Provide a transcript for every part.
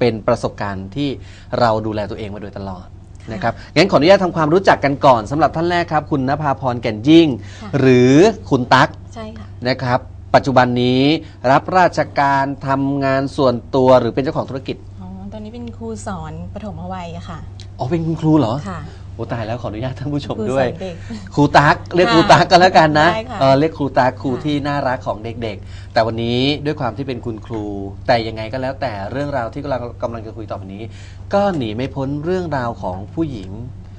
เป็นประสบการณ์ที่เราดูแลตัวเองมาโดยตลอดนะครับงั้นขออนุญาตทำความรู้จักกันก่อนสำหรับท่านแรกครับ คุณนภาพรแก่นยิ่ง ค่ะ หรือคุณตั๊กใช่ค่ะ นะครับ ปัจจุบันนี้รับราชการทำงานส่วนตัวหรือเป็นเจ้าของธุรกิจอ๋อ ตอนนี้เป็นครูสอนปฐมวัยอะค่ะ อ๋อเป็นคุณครูเหรอ ค่ะโอ้ตายแล้วขออนุญาตท่านผู้ชมครูด้วยสอนเด็กครูตักเรียกค่ะครูตักกันแล้วกันนะได้ค่ะเออเรียกครูตักครูค่ะที่น่ารักของเด็กๆ แต่วันนี้ด้วยความที่เป็นคุณครู แต่ยังไงก็แล้วแต่เรื่องราวที่กำลังกำลังจะคุยต่อไปนี้ ก็หนีไม่พ้นเรื่องราวของผู้หญิง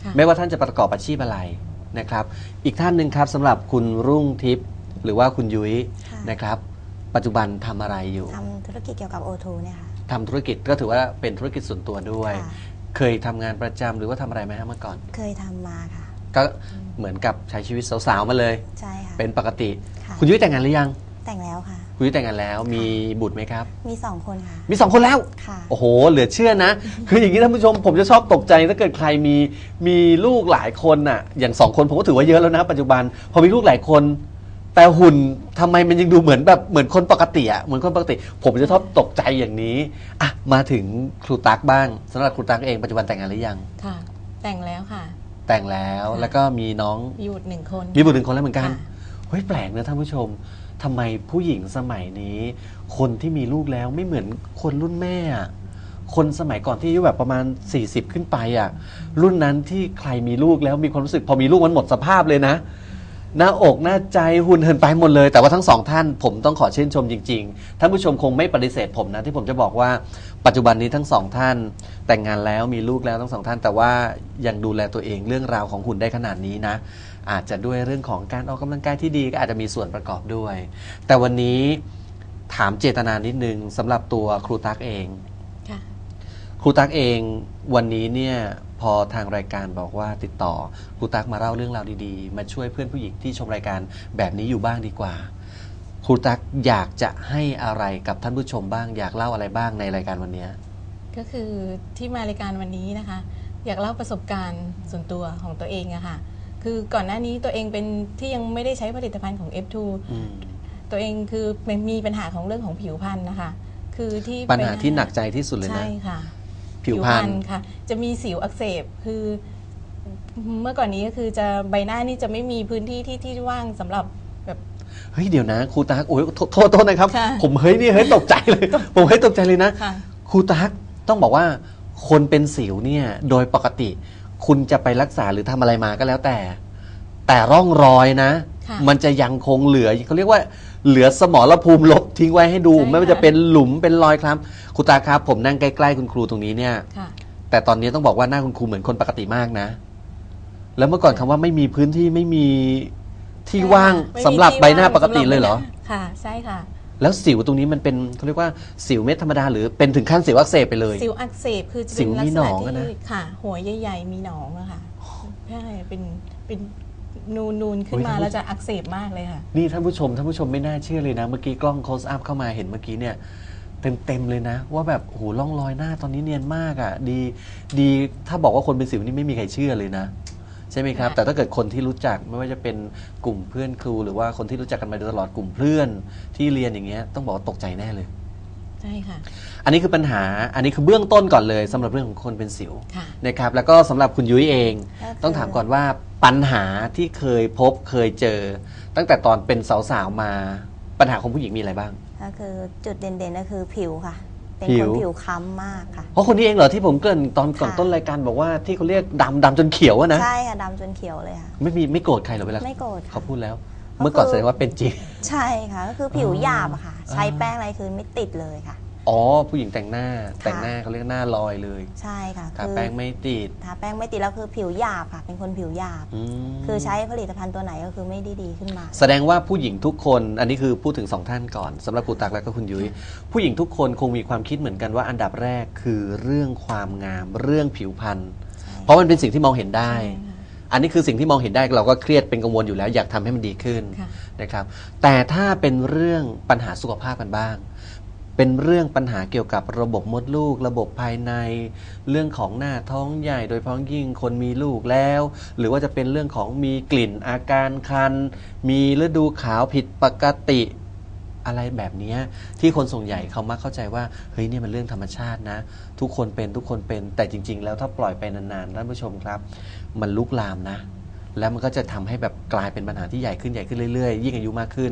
ค่ะไม่ว่าท่านจะประกอบอาชีพอะไรนะครับ อีกท่านหนึ่งครับสำหรับคุณรุ่งทิพย์หรือว่าคุณยุ้ยค่ะนะครับ ปัจจุบันทำอะไรอยู่ทำธุรกิจเกี่ยวกับ O2 เนี่ยค่ะทำธุรกิจก็ถือว่าเป็นธุรกิจส่วนตัวด้วยค่ะ เคยทำงานประจำหรือว่าทำอะไรไหมฮะเมื่อก่อน เคยทำมาค่ะ ก็เหมือนกับใช้ชีวิตสาวๆมาเลย ใช่ค่ะเป็นปกติ ค่ะคุณยุ้ยแต่งงานหรือยัง แต่งแล้วค่ะ คุณยุ้ยแต่งงานแล้วมีบุตรไหมครับ มีสองคนค่ะ มีสองคนแล้ว ค่ะ โอ้โห เหลือเชื่อนะ คืออย่างนี้ท่านผู้ชมผมจะชอบตกใจถ้าเกิดใครมีมีลูกหลายคนน่ะ อย่างสองคนผมก็ถือว่าเยอะแล้วนะปัจจุบัน พอมีลูกหลายคน แต่หุ่นทำไมมันยังดูเหมือนแบบเหมือนคนปกติอะเหมือนคนปกติ ผมจะชอบตกใจอย่างนี้อะมาถึงครูตักบ้างสำหรับครูตักเองปัจจุบันแต่งงานหรือยัง ค่ะ แต่งแล้วค่ะ แต่งแล้วค่ะ แล้วก็มีน้องมีบุตรหนึ่งคนมีบุตรหนึ่งคนแล้วเหมือนกันค่ะเฮ้ยแปลกนะท่านผู้ชมทำไมผู้หญิงสมัยนี้ คนที่มีลูกแล้วไม่เหมือนคนรุ่นแม่อะคนสมัยก่อนที่อายุแบบประมาณ 40 ขึ้นไปอะรุ่นนั้นที่ใครมีลูกแล้วมีความรู้สึกพอมีลูกมันหมดสภาพเลยนะ หน้าอกหน้าใจหุ่นเหินไปหมดเลย แต่ว่าทั้งสองท่านผมต้องขอชื่นชมจริงๆท่านผู้ชมคงไม่ปฏิเสธผมนะที่ผมจะบอกว่าปัจจุบันนี้ทั้งสองท่าน แต่งงานแล้วมีลูกแล้วทั้งสองท่าน แต่ว่ายังดูแลตัวเองเรื่องราวของหุ่นได้ขนาดนี้นะ อาจจะด้วยเรื่องของการออกกำลังกายที่ดีก็อาจจะมีส่วนประกอบด้วย แต่วันนี้ถามเจตนานิดนึงสำหรับตัวครูตักเองค่ะครูตักเองวันนี้เนี่ย พอทางรายการบอกว่าติดต่อครูตักมาเล่าเรื่องราวดีๆ มาช่วยเพื่อนผู้หญิงที่ชมรายการแบบนี้อยู่บ้างดีกว่าครูตักอยากจะให้อะไรกับท่านผู้ชมบ้าง อยากเล่าอะไรบ้างในรายการวันเนี้ยก็คือที่มารายการวันนี้นะคะ อยากเล่าประสบการณ์ส่วนตัวของตัวเองอะค่ะคือก่อนหน้านี้ตัวเองเป็นที่ยังไม่ได้ใช้ผลิตภัณฑ์ของ F2 อืมตัวเองคือเป็นมีปัญหาของเรื่องของผิวพรรณนะคะ คือที่ปัญหาใบที่หนักใจที่สุดเลยนะใช่ค่ะ ผิวพรรณค่ะ จะมีสิวอักเสบคือเมื่อก่อนนี้ก็คือจะใบหน้านี่จะไม่มีพื้นที่ที่ที่ว่างสำหรับแบบเฮ้ยเดี๋ยวนะครูตักโอ้ยโทษโทษโทษนะครับค่ะผมเฮ้ยนี่เฮ้ยตกใจเลย ผมเฮ้ยตกใจเลยนะค่ะครูตักต้องบอกว่าคนเป็นสิวเนี่ยโดยปกติ คุณจะไปรักษาหรือทำอะไรมาก็แล้วแต่ แต่ร่องรอยนะค่ะมันจะยังคงเหลือเขาเรียกว่า เหลือสมรภูมิลบทิ้งไว้ให้ดู ใช่ค่ะไม่ว่าจะเป็นหลุมเป็นรอยคล้ำครูตาครับ ผมนั่งใกล้ๆคุณครูตรงนี้เนี่ย ค่ะ แต่ตอนนี้ต้องบอกว่าหน้าคุณครูเหมือนคนปกติมากนะ แล้วเมื่อก่อนคำว่าไม่มีพื้นที่ไม่มีที่ว่างไม่มีสำหรับที่ใบหน้าว่งปกติเลยเหรอ สำบใบน้าค่ะ ใช่ค่ะ แล้วสิวตรงนี้มันเป็นเขาเรียกว่าสิวเม็ดธรรมดาหรือเป็นถึงขั้นสิวอักเสบไปเลย สิวอักเสบคือจะสิเป็นวลักมีษหนณะองอะนะ ที่ค่ะ หัวใหญ่ๆมีหนองอะค่ะใช่เป็นเป็น นูนนูนๆขึ้นมาแล้วจะอักเสบมากเลยค่ะ นี่ท่านผู้ชมท่านผู้ชมไม่น่าเชื่อเลยนะ เมื่อกี้กล้อง close up เข้ามาเห็นเมื่อกี้เนี่ยเต็มเต็มๆเลยนะ ว่าแบบโอ้โหร่องรอยหน้าตอนนี้เนียนมากอะ่ะ ดีดีถ้าบอกว่าคนเป็นสิวนี่ไม่มีใครเชื่อเลยนะ ใช่ไหมครับ ค่ะ แต่ถ้าเกิดคนที่รู้จักไม่ว่าจะเป็นกลุ่มเพื่อนครู หรือว่าคนที่รู้จักกันมาโดยตลอดกลุ่มเพื่อนที่เรียนอย่างเงี้ยต้องบอกว่าตกใจแน่เลย ใช่ค่ะ อันนี้คือปัญหาอันนี้คือเบื้องต้นก่อนเลยสำหรับเรื่องของคนเป็นสิวค่ะ นะครับ แล้วก็สำหรับคุณยุ้ยเอง ก็คือ ต้องถามก่อนว่าปัญหาที่เคยพบเคยเจอ ตั้งแต่ตอนเป็นสาวๆมาปัญหาของผู้หญิงมีอะไรบ้าง ก็คือจุดเด่นๆก็คือผิวค่ะ เป็นผิควนผิวค้ำมากค่ะ เพราะคนนี้เองเหรอที่ผมเกรินตอนก่อนค่ะ ต้นรายการบอกว่าที่เขาเรียกดำดำจนเขียวอะนะใช่ค่ะดำจนเขียวเลยค่ะ ไม่มีไม่โกรธใครหรอกเวลาไม่โกรธค่ะ เขาพูดแล้วก็ เมื่อก่อนคือแสดงว่าเป็นจริง ใช่ค่ะก็คือผิวอ๋อหยาบอะค่ะ ใช้อ่าแป้งอะไรคือไม่ติดเลยค่ะ อ๋อ ผู้หญิงแต่งหน้าแต่งหน้าเขาเรียกหน้าลอยเลยใช่ค่ะทาคือแป้งไม่ติด ทาแป้งไม่ติดแล้วคือผิวหยาบค่ะ เป็นคนผิวหยาบ อืมคือใช้ผลิตภัณฑ์ตัวไหนก็คือไม่ได้ดีขึ้นมา แสดงว่าผู้หญิงทุกคนอันนี้คือพูดถึงสองท่านก่อนสำหรับครูตักและก็คุณยุ้ยผู้หญิงทุกคนคงมีความคิดเหมือนกันว่าอันดับแรกคือเรื่องความงามเรื่องผิวพรรณใช่เพราะมันเป็นสิ่งที่มองเห็นได้ ใช่ค่ะ อันนี้คือสิ่งที่มองเห็นได้เราก็เครียดเป็นกังวลอยู่แล้ว อยากทำให้มันดีขึ้นค่ะนะครับ แต่ถ้าเป็นเรื่องปัญหาสุขภาพกันบ้าง เป็นเรื่องปัญหาเกี่ยวกับระบบมดลูก ระบบภายใน เรื่องของหน้าท้องใหญ่ โดยเฉพ้องยิ่งคนมีลูกแล้ว หรือว่าจะเป็นเรื่องของมีกลิ่นอาการคัน มีฤดูขาวผิดปกติ อะไรแบบเนี้ยที่คนส่วนใหญ่เขามักเข้าใจว่าเฮ้ยเนี่ยมันเรื่องธรรมชาตินะ ทุกคนเป็นทุกคนเป็นแต่จริง ๆ แล้วถ้าปล่อยไปนานๆท่านผู้ชมครับ มันลุกลามนะ แล้วมันก็จะทำให้แบบกลายเป็นปัญหาที่ใหญ่ขึ้นใหญ่ขึ้นเรื่อยๆ ยิ่งอายุมากขึ้น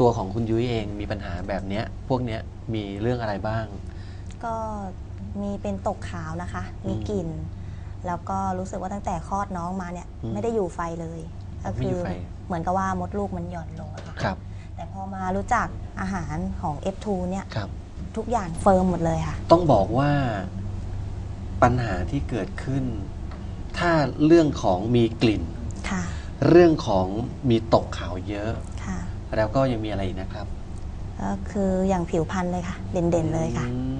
ตัวของคุณยุ้ยเองมีปัญหาแบบเนี้ยพวกเนี้ยมีเรื่องอะไรบ้าง ก็มีเป็นตกขาวนะคะ มีกลิ่นแล้วก็รู้สึกว่าตั้งแต่คลอดน้องมาเนี่ยอืมไม่ได้อยู่ไฟเลย ก็ไม่คือยู่อไฟเหมือนกับว่ามดลูกมันหย่อนลงอะค่ะครับแต่พ อมารู้จักอาหารของ F2 เนี่ยครับ ทุกอย่างเฟิร์มหมดเลยค่ะ ต้องบอกว่าปัญหาที่เกิดขึ้น ถ้าเรื่องของมีกลิ่น ค่ะ เรื่องของมีตกขาวเยอะ ค่ะแล้วก็ยังมีอะไรอีกนะครับ ก็คืออย่างผิวพรรณเลยค่ะ เด่นๆเลยค่ะ อืม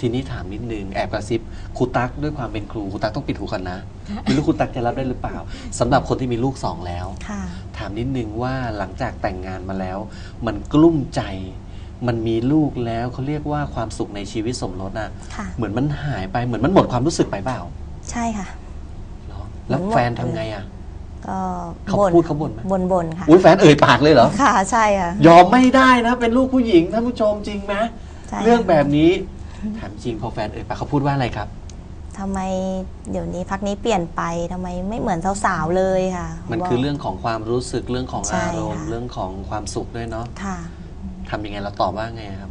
ทีนี้ถามนิดนึงแอบกระซิบครูตั๊กด้วยความเป็นครูครูตั๊กต้องปิดหูก่อนนะไม่รู้ครูตั๊กจะรับได้หรือเปล่าสำหรับคนที่มีลูกสองแล้ว ค่ะ ถามนิดนึงว่าหลังจากแต่งงานมาแล้ว มันกลุ้มใจ มันมีลูกแล้วเขาเรียกว่าความสุขในชีวิตสมรสอะค่ะ เหมือนมันหายไปเหมือนมันหมดความรู้สึกไปเปล่าใช่ค่ะ เหรอแล้วแฟนทำไงอะ ก็เขาพูดเขาบ่นไหม บ่นบ่นๆค่ะอุ้ยแฟนเอ่ยปากเลยเหรอ ค่ะใช่ค่ะยอมไม่ได้นะ เป็นลูกผู้หญิงท่านผู้ชมจริงไหม ใช่เรื่องแบบนี้ ถามจริงพอแฟนเอ่ยปากเขาพูดว่าอะไรครับทำไมเดี๋ยวนี้พักนี้เปลี่ยนไปทำไมไม่เหมือนสาวๆเลยค่ะมันบกคือเรื่องของความรู้สึกเรื่องของใช่อารมณ์ค่ะเรื่องของความสุขด้วยเนาะค่ะทำยังไงเราตอบว่าไงครับ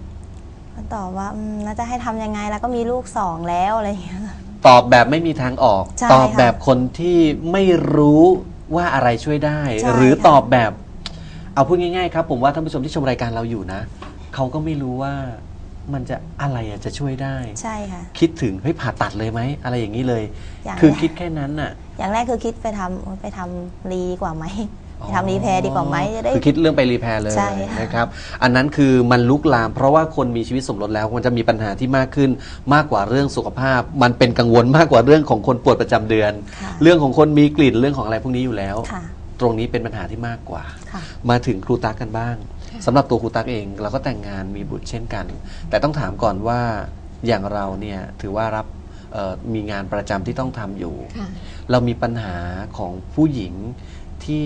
ก็ตอบว่าอืมแล้วจะให้ทำยังไงแล้วก็มีลูกสองแล้วอะไรอย่างเงี้ยตอบแบบไม่มีทางออกใช่ตอบค่ะแบบคนที่ไม่รู้ว่าอะไรช่วยได้ใช่หรือค่ะตอบแบบ เอาพูดง่ายๆครับ ผมว่าท่านผู้ชมที่ชมรายการเราอยู่นะเขาก็ไม่รู้ว่า มันจะอะไรอะจะช่วยได้ ใช่ค่ะ คิดถึงเฮ้ยผ่าตัดเลยไหมอะไรอย่างนี้เลย อย่างคือแรกคิดแค่นั้นน่ะอย่างแรกคือคิดไปทำไปทำรีดีกว่าไหมไปทำรีแพร์ดีกว่าไหมจะได้ คือคิดเรื่องไปรีแพร์เลยใช่ค่ะ นะครับ อันนั้นคือมันลุกลาม เพราะว่าคนมีชีวิตสมรสแล้วมันจะมีปัญหาที่มากขึ้นมากกว่าเรื่องสุขภาพ มันเป็นกังวลมากกว่าเรื่องของคนปวดประจำเดือน ค่ะเรื่องของคนมีกลิ่นเรื่องของอะไรพวกนี้อยู่แล้ว ค่ะตรงนี้เป็นปัญหาที่มากกว่า ค่ะ มาถึงครูตักกันบ้าง สำหรับตัวครูตักเอง เราก็แต่งงานมีบุตรเช่นกัน แต่ต้องถามก่อนว่าอย่างเราเนี่ยถือว่ารับเอ่อมีงานประจำที่ต้องทำอยู่ค่ะเรามีปัญหาของผู้หญิงที่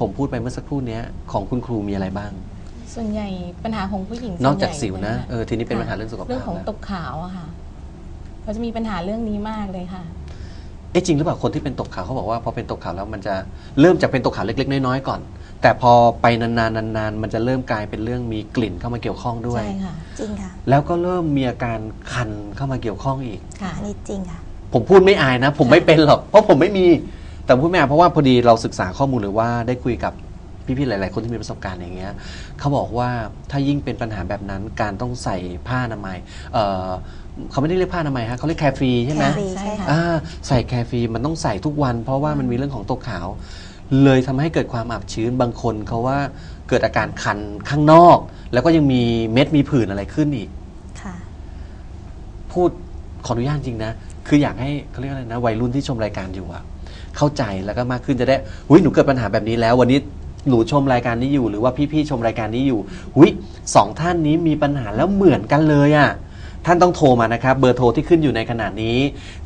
ผมพูดไปเมื่อสักครู่เนี้ยของคุณครูมีอะไรบ้าง ส่วนใหญ่ปัญหาของผู้หญิงนอกจากส่สิวใหญ่นะลยค่เออทีนี้เป็นค่ะปัญหาเรื่องสุขภาพเรื่องของแล้วตกขาวอะค่ะเขาจะมีปัญหาเรื่องนี้มากเลยค่ะเอ๊ะจริงหรือเปล่าคนที่เป็นตกขาวเขาบอกว่าพอเป็นตกขาวแล้วมันจะเริ่มจากเป็นตกขาวเล็ก ๆ น้อยๆก่อน แต่พอไปนานๆนานๆมันจะเริ่มกลายเป็นเรื่องมีกลิ่นเข้ามาเกี่ยวข้องด้วย ใช่ค่ะ จริงค่ะ แล้วก็เริ่มมีอาการคันเข้ามาเกี่ยวข้องอีก ค่ะอันนี้จริงค่ะ ผมพูดไม่อายนะ ผมไม่เป็นหรอก เพราะผมไม่มี แต่พูดไม่อายเพราะว่าพอดีเราศึกษาข้อมูลหรือว่าได้คุยกับพี่ๆหลาย ๆ คนที่มีประสบการณ์อย่างเงี้ยเขาบอกว่าถ้ายิ่งเป็นปัญหาแบบนั้นการต้องใส่ผ้าอนามัยเออเขาไม่ได้เรียกผ้าอนามัยฮะเขาเรียกแคร์ฟรีใช่ไหม แคร์ฟรีใช่ค่ะ อ่าใส่แคร์ฟรีมันต้องใส่ทุกวัน เพราะว่ามันมีเรื่องของตกขาว เลยทำให้เกิดความอับชื้นบางคนเขาว่าเกิดอาการคันข้างนอก แล้วก็ยังมีเม็ดมีผื่นอะไรขึ้นอีก ค่ะ พูดขออนุญาตจริงนะ คืออยากให้เขาเรียกอะไรนะ วัยรุ่นที่ชมรายการอยู่อะเข้าใจแล้วก็มากขึ้นจะได้หุยหนูเกิดปัญหาแบบนี้แล้ว วันนี้หนูชมรายการนี้อยู่ หรือว่าพี่ๆชมรายการนี้อยู่หุยสองท่านนี้มีปัญหาแล้วเหมือนกันเลยอะ ท่านต้องโทรมานะครับ เบอร์โทรที่ขึ้นอยู่ในขณะนี้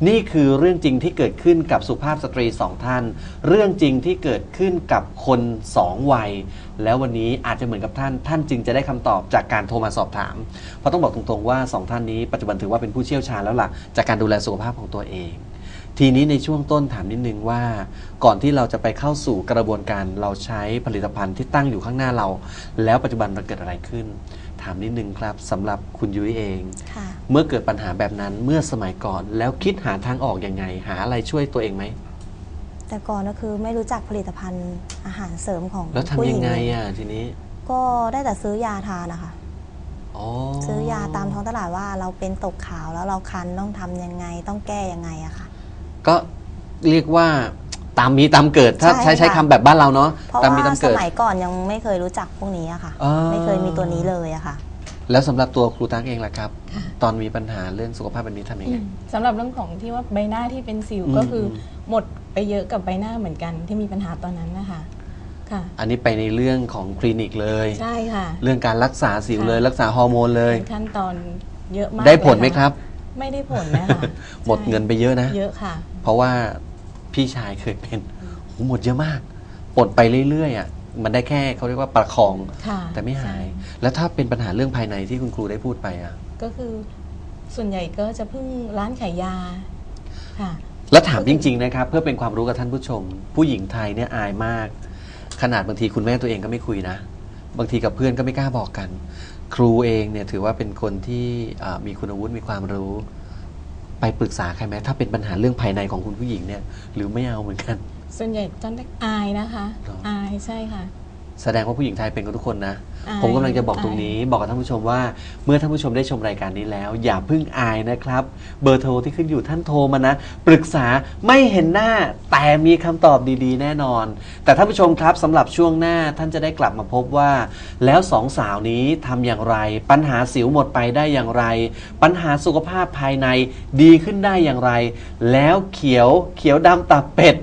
นี่คือเรื่องจริงที่เกิดขึ้นกับสุภาพสตรีสองท่าน เรื่องจริงที่เกิดขึ้นกับคนสองวัย แล้ววันนี้อาจจะเหมือนกับท่าน ท่านจึงจะได้คำตอบจากการโทรมาสอบถาม เพราะต้องบอกตรงๆว่าสองท่านนี้ปัจจุบันถือว่าเป็นผู้เชี่ยวชาญแล้วล่ะจากการดูแลสุขภาพของตัวเอง ทีนี้ในช่วงต้นถามนิดนึงว่า ก่อนที่เราจะไปเข้าสู่กระบวนการเราใช้ผลิตภัณฑ์ที่ตั้งอยู่ข้างหน้าเรา แล้วปัจจุบันมันเกิดอะไรขึ้น ถามนิดนึงครับสำหรับคุณยุ้ยเอง ค่ะ เมื่อเกิดปัญหาแบบนั้นเมื่อสมัยก่อน แล้วคิดหาทางออกยังไง หาอะไรช่วยตัวเองไหม แต่ก่อนก็คือไม่รู้จักผลิตภัณฑ์อาหารเสริมของแล้วทำผู้หยัญิงงไงเลยอะทีนี้ก็ได้แต่ซื้อยาทานนะคะ อ๋อซื้อยาตามท้องตลาดว่าเราเป็นตกขาวแล้วเราคันต้องทำยังไงต้องแก้ยังไงอะค่ะ ก็เรียกว่า ตามมีตามเกิดถ้าใช่ใช้ใช้ค่ะคำแบบบ้านเราเนาะเพราะตามมีว่าตามสเกิด มัยก่อนยังไม่เคยรู้จักพวกนี้อะค่ะ อ่า ไม่เคยมีตัวนี้เลยอะค่ะ แล้วสำหรับตัวครูตั๊กเองล่ะครับค่ะตอนมีปัญหาเรื่องสุขภาพแบบนี้ทำยังไง สำหรับเรื่องของที่ว่าใบหน้าที่เป็นสิวอืม ก็คือหมดไปเยอะกับใบหน้าเหมือนกันที่มีปัญหาตอนนั้นนะคะ ค่ะ อันนี้ไปในเรื่องของคลินิกเลย ใช่ค่ะ เรื่องการรักษาสิวค่ะเลย รักษาฮอร์โมนเลย เป็นขั้นตอนเยอะมากได้ผลไหมเยะครับ ไม่ได้ผลนะคะหมดเงินไปเยอะนะ เยอะค่ะ เพราะว่า พี่ชายเคยเป็นโหหมดเยอะมากปลดไปเรื่อยๆอะมันได้แค่เขาเรียกว่าประคอง ค่ะแต่ไม่หาย ใช่แล้วถ้าเป็นปัญหาเรื่องภายในที่คุณครูได้พูดไปอะ ก็คือส่วนใหญ่ก็จะพึ่งร้านขายยาค่ะ แล้วถามจริง ๆ นะครับ เพื่อเป็นความรู้กับท่านผู้ชม ผู้หญิงไทยเนี่ยอายมาก ขนาดบางทีคุณแม่ตัวเองก็ไม่คุยนะ บางทีกับเพื่อนก็ไม่กล้าบอกกัน ครูเองเนี่ยถือว่าเป็นคนที่อ่ามีคุณวุฒิมีความรู้ ไปปรึกษาใครไหมถ้าเป็นปัญหาเรื่องภายในของคุณผู้หญิงเนี่ย หรือไม่เอาเหมือนกัน ส่วนใหญ่ตอนแรกอายนะคะหรออายใช่ค่ะ แสดงว่าผู้หญิงไทยเป็นกันทุกคนนะ อาย ผมกำลังจะบอกอายตรงนี้ บอกกับท่านผู้ชมว่าเมื่อท่านผู้ชมได้ชมรายการนี้แล้ว อย่าเพิ่งอายนะครับ เบอร์โทรที่ขึ้นอยู่ท่านโทรมานะ ปรึกษาไม่เห็นหน้า แต่มีคำตอบดีๆ แน่นอน แต่ท่านผู้ชมครับสำหรับช่วงหน้าท่านจะได้กลับมาพบว่า แล้วสองสาวนี้ทำอย่างไร ปัญหาสิวหมดไปได้อย่างไร ปัญหาสุขภาพภายในดีขึ้นได้อย่างไร แล้วเขียวเขียวดำตับเป็ด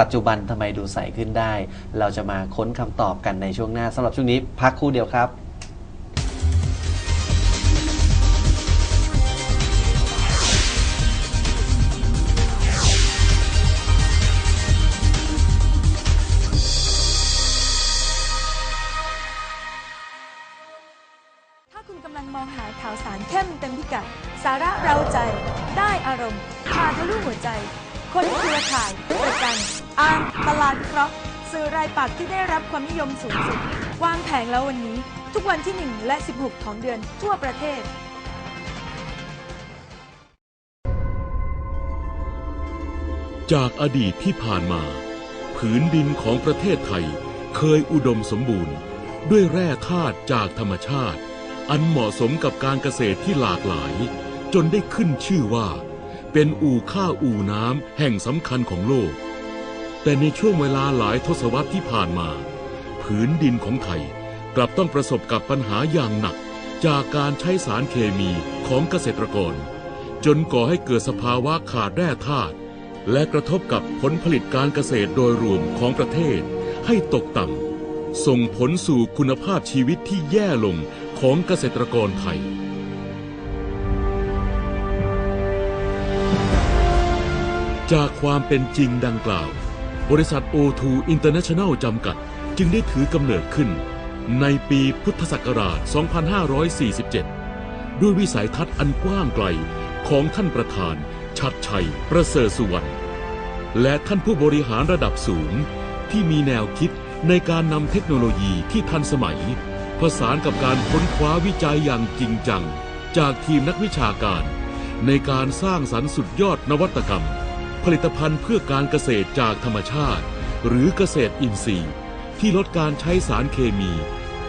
ปัจจุบันทำไมดูใสขึ้นได้ เราจะมาค้นคำตอบกันในช่วงหน้าสำหรับช่วงนี้พักครู่เดียวครับ สูงสุด วางแผงแล้ววันนี้ ทุกวันที่ 1 และ 16 ของเดือนทั่วประเทศจากอดีตที่ผ่านมา ผืนดินของประเทศไทยเคยอุดมสมบูรณ์ ด้วยแร่ธาตุจากธรรมชาติ อันเหมาะสมกับการเกษตรที่หลากหลาย จนได้ขึ้นชื่อว่า เป็นอู่ข้าวอู่น้ำแห่งสำคัญของโลก แต่ในช่วงเวลาหลายทศวรรษที่ผ่านมา ผืนดินของไทย กลับต้องประสบกับปัญหาอย่างหนัก จากการใช้สารเคมีของเกษตรกร จนก่อให้เกิดสภาวะขาดแร่ธาตุและกระทบกับผลผลิตการเกษตรโดยรวมของประเทศให้ตกต่ำส่งผลสู่คุณภาพชีวิตที่แย่ลงของเกษตรกรไทยจากความเป็นจริงดังกล่าว บริษัท O2 International จำกัด จึงได้ถือกำเนิดขึ้น ในปีพุทธศักราช 2547 ด้วยวิสัยทัศน์อันกว้างไกลของท่านประธานชัดชัย ประเสริฐสุวรรณและท่านผู้บริหารระดับสูง ที่มีแนวคิดในการนำเทคโนโลยีที่ทันสมัย ผสานกับการค้นคว้าวิจัยอย่างจริงจัง จากทีมนักวิชาการ ในการสร้างสรรค์สุดยอดนวัตกรรม ผลิตภัณฑ์เพื่อการเกษตรจากธรรมชาติ หรือเกษตรอินทรีย์ ที่ลดการใช้สารเคมี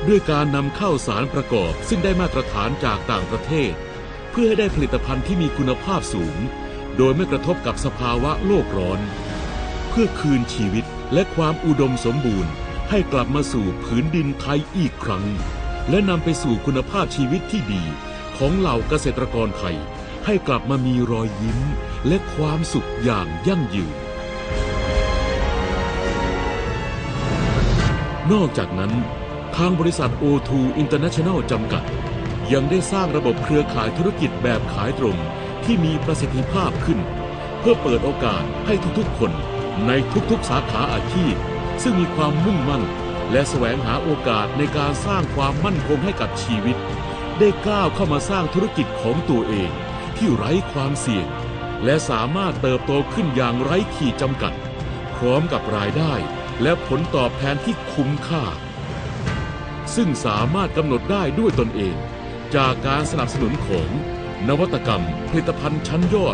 ด้วยการนำเข้าสารประกอบ ซึ่งได้มาตรฐานจากต่างประเทศ เพื่อให้ได้ผลิตภัณฑ์ที่มีคุณภาพสูง โดยไม่กระทบกับสภาวะโลกร้อน เพื่อคืนชีวิตและความอุดมสมบูรณ์ ให้กลับมาสู่ผืนดินไทยอีกครั้ง และนำไปสู่คุณภาพชีวิตที่ดีของเหล่าเกษตรกรไทย ให้กลับมามีรอยยิ้มและความสุขอย่างยั่งยืน นอกจากนั้น ทางบริษัท O2 International จำกัด ยังได้สร้างระบบเครือข่ายธุรกิจแบบขายตรงที่มีประสิทธิภาพขึ้น เพื่อเปิดโอกาสให้ทุกๆ คนในทุกๆ สาขาอาชีพ ซึ่งมีความมุ่งมั่น และแสวงหาโอกาสในการสร้างความมั่นคงให้กับชีวิต ได้ก้าวเข้ามาสร้างธุรกิจของตัวเอง ที่ไร้ความเสี่ยง และสามารถเติบโตขึ้นอย่างไร้ขีดจำกัด พร้อมกับรายได้ และผลตอบแทนที่คุ้มค่า ซึ่งสามารถกำหนดได้ด้วยตนเอง จากการสนับสนุนของนวัตกรรมผลิตภัณฑ์ชั้นยอด